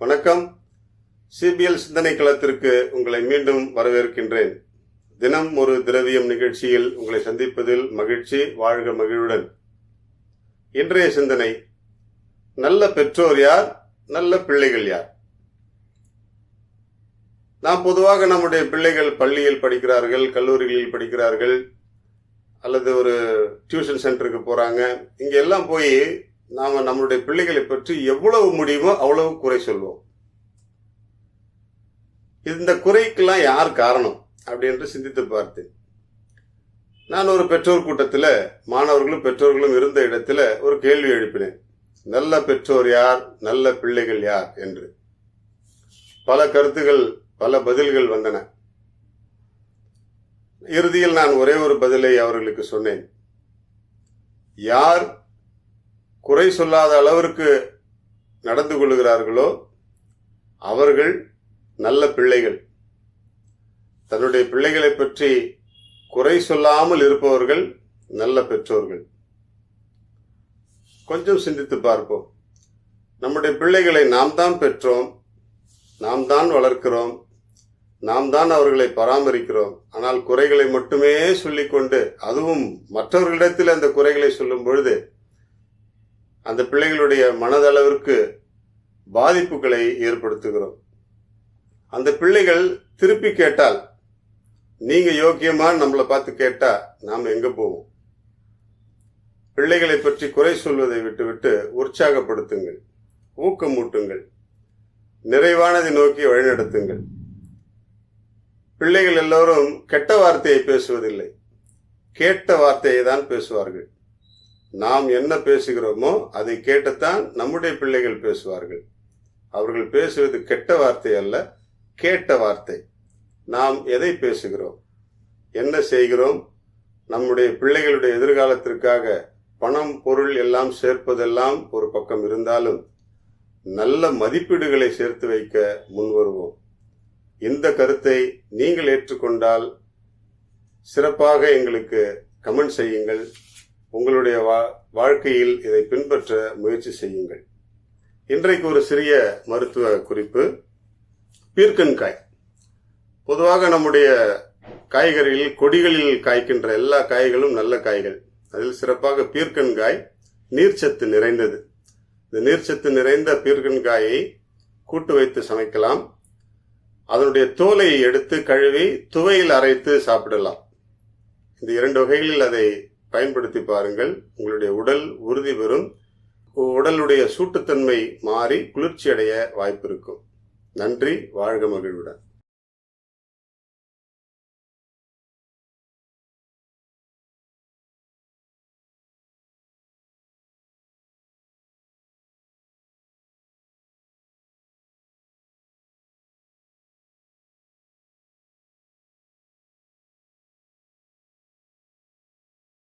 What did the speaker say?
வணக்கம். சிபிஎல் சிந்தனை களத்திற்கு உங்களை மீண்டும் வரவேற்கின்றேன். தினம் ஒரு திரவியம் நிகழ்ச்சியில் உங்களை சந்திப்பதில் மகிழ்ச்சி வாழ்க மகிழ்வுடன். இன்றைய சிந்தனை நல்ல பெற்றோர் யார் நல்ல பிள்ளைகள் யார்? நாம் பொதுவாக நம்முடைய பிள்ளைகள் பள்ளியில் படிக்கிறார்கள் கல்லூரிகளில் படிக்கிறார்கள் அல்லது ஒரு டியூஷன் சென்டருக்கு போகிறாங்க இங்கே எல்லாம் போய் நாம் நம்மளுடைய பிள்ளைகளை பற்றி எவ்வளவு முடியுமோ அவ்வளவு குறை சொல்வோம். இந்த குறைக்கெல்லாம் யார் காரணம் அப்படி என்று சிந்தித்து பார்த்தேன் நான் ஒரு பெற்றோர் கூட்டத்தில் மாணவர்களும் பெற்றோர்களும் இருந்த இடத்துல ஒரு கேள்வி எழுப்பினேன். நல்ல பெற்றோர் யார்? நல்ல பிள்ளைகள் யார்? என்று. பல கருத்துகள் பல பதில்கள் வந்தன. இறுதியில் நான் ஒரே ஒரு பதிலை அவர்களுக்கு சொன்னேன். யார் குறை சொல்லாத அளவிற்கு நடந்து கொள்கிறார்களோ அவர்கள் நல்ல பிள்ளைகள். தன்னுடைய பிள்ளைகளை பற்றி குறை சொல்லாமல் இருப்பவர்கள் நல்ல பெற்றோர்கள். கொஞ்சம் சிந்தித்து பார்ப்போம். நம்முடைய பிள்ளைகளை நாம் தான் பெற்றோம் நாம் தான் வளர்க்கிறோம் நாம் தான் அவர்களை பராமரிக்கிறோம். ஆனால் குறைகளை மட்டுமே சொல்லிக்கொண்டு அதுவும் மற்றவர்களிடத்தில் அந்த குறைகளை சொல்லும் பொழுது அந்த பிள்ளைகளுடைய மனதளவிற்கு பாதிப்புகளை ஏற்படுத்துகிறோம். அந்த பிள்ளைகள் திருப்பி கேட்டால் நீங்க யோக்கியமா நம்மளை பார்த்து கேட்டா நாம் எங்க போவோம்? பிள்ளைகளை பற்றி குறை சொல்வதை விட்டுவிட்டு உற்சாகப்படுத்துங்கள் ஊக்கமூட்டுங்கள் நிறைவானதை நோக்கி வழிநடத்துங்கள். பிள்ளைகள் எல்லோரும் கெட்ட வார்த்தையை பேசுவதில்லை கேட்ட வார்த்தையை தான் பேசுவார்கள். நாம் என்ன பேசுகிறோமோ அதை கேட்டுத்தான் நம்முடைய பிள்ளைகள் பேசுவார்கள். அவர்கள் பேசுவது கெட்ட வார்த்தை அல்ல கேட்ட வார்த்தை. நாம் எதை பேசுகிறோம்? என்ன செய்கிறோம்? நம்முடைய பிள்ளைகளுடைய எதிர்காலத்திற்காக பணம் பொருள் எல்லாம் சேர்ப்பதெல்லாம் ஒரு பக்கம் இருந்தாலும் நல்ல மதிப்பீடுகளை சேர்த்து வைக்க முன்வருவோம் இந்த கருத்தை நீங்கள் ஏற்றுக்கொண்டால் சிறப்பாக எங்களுக்கு கமெண்ட் செய்யுங்கள். உங்களுடைய வா- வாழ்க்கையில் இதை பின்பற்ற முயற்சி செய்யுங்கள். இன்றைக்கு ஒரு சிறிய மருத்துவ குறிப்பு. பீர்க்கன்காய் பொதுவாக நம்முடைய காய்கறிகளில் கொடிகளில் காய்க்கின்ற எல்லா காய்களும் நல்ல காய்கள். அதில் சிறப்பாக பீர்க்கன்காய் நீர்ச்சத்து நிறைந்தது. இந்த நீர்ச்சத்து நிறைந்த பீர்க்கன்காயை கூட்டு வைத்து சமைக்கலாம். அதனுடைய தோலை எடுத்து கழுவி துவையில் அரைத்து சாப்பிடலாம். இந்த இரண்டு வகைகளில் அதை பயன்படுத்தி பாருங்கள். உங்களுடைய உடல் உறுதி பெறும். உடலுடைய சூட்டுத்தன்மை மாறி குளிர்ச்சி அடைய வாய்ப்பு இருக்கும். நன்றி வாழ்க மகிழ்வுடன்.